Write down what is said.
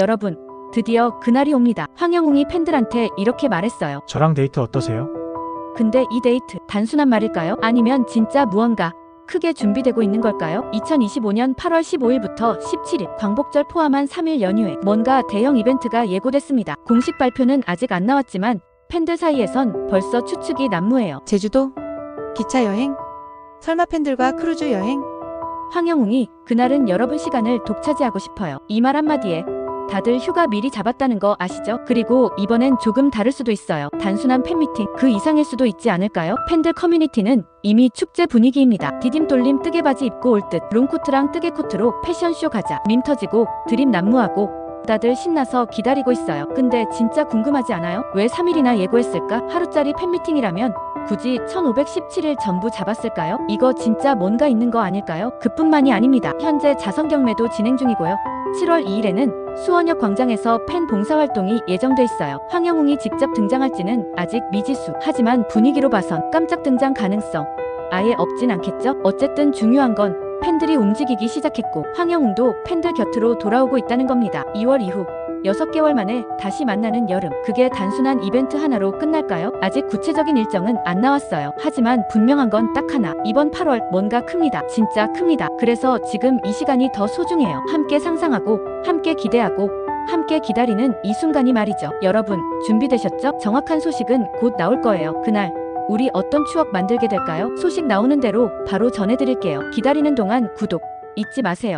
여러분, 드디어 그날이 옵니다. 황영웅이 팬들한테 이렇게 말했어요. 저랑 데이트 어떠세요? 근데 이 데이트 단순한 말일까요? 아니면 진짜 무언가 크게 준비되고 있는 걸까요? 2025년 8월 15일부터 17일 광복절 포함한 3일 연휴에 뭔가 대형 이벤트가 예고됐습니다. 공식 발표는 아직 안 나왔지만 팬들 사이에선 벌써 추측이 난무해요. 제주도? 기차 여행? 설마 팬들과 크루즈 여행? 황영웅이 그날은 여러분 시간을 독차지하고 싶어요. 이 말 한마디에 다들 휴가 미리 잡았다는 거 아시죠? 그리고 이번엔 조금 다를 수도 있어요. 단순한 팬미팅 그 이상일 수도 있지 않을까요? 팬들 커뮤니티는 이미 축제 분위기입니다. 디딤돌림 뜨개 바지 입고 올 듯 롱코트랑 뜨개 코트로 패션쇼 가자 밈 터지고 드림 난무하고 다들 신나서 기다리고 있어요. 근데 진짜 궁금하지 않아요? 왜 3일이나 예고했을까? 하루짜리 팬미팅이라면 굳이 1517일 전부 잡았을까요? 이거 진짜 뭔가 있는 거 아닐까요? 그뿐만이 아닙니다. 현재 자선 경매도 진행 중이고요. 7월 2일에는 수원역 광장에서 팬 봉사활동이 예정돼 있어요. 황영웅이 직접 등장할지는 아직 미지수. 하지만 분위기로 봐선 깜짝 등장 가능성 아예 없진 않겠죠? 어쨌든 중요한 건 팬들이 움직이기 시작했고 황영웅도 팬들 곁으로 돌아오고 있다는 겁니다. 2월 이후 6개월 만에 다시 만나는 여름. 그게 단순한 이벤트 하나로 끝날까요? 아직 구체적인 일정은 안 나왔어요. 하지만 분명한 건 딱 하나. 이번 8월 뭔가 큽니다. 진짜 큽니다. 그래서 지금 이 시간이 더 소중해요. 함께 상상하고, 함께 기대하고, 함께 기다리는 이 순간이 말이죠. 여러분, 준비되셨죠? 정확한 소식은 곧 나올 거예요. 그날. 우리 어떤 추억 만들게 될까요? 소식 나오는 대로 바로 전해드릴게요. 기다리는 동안 구독 잊지 마세요.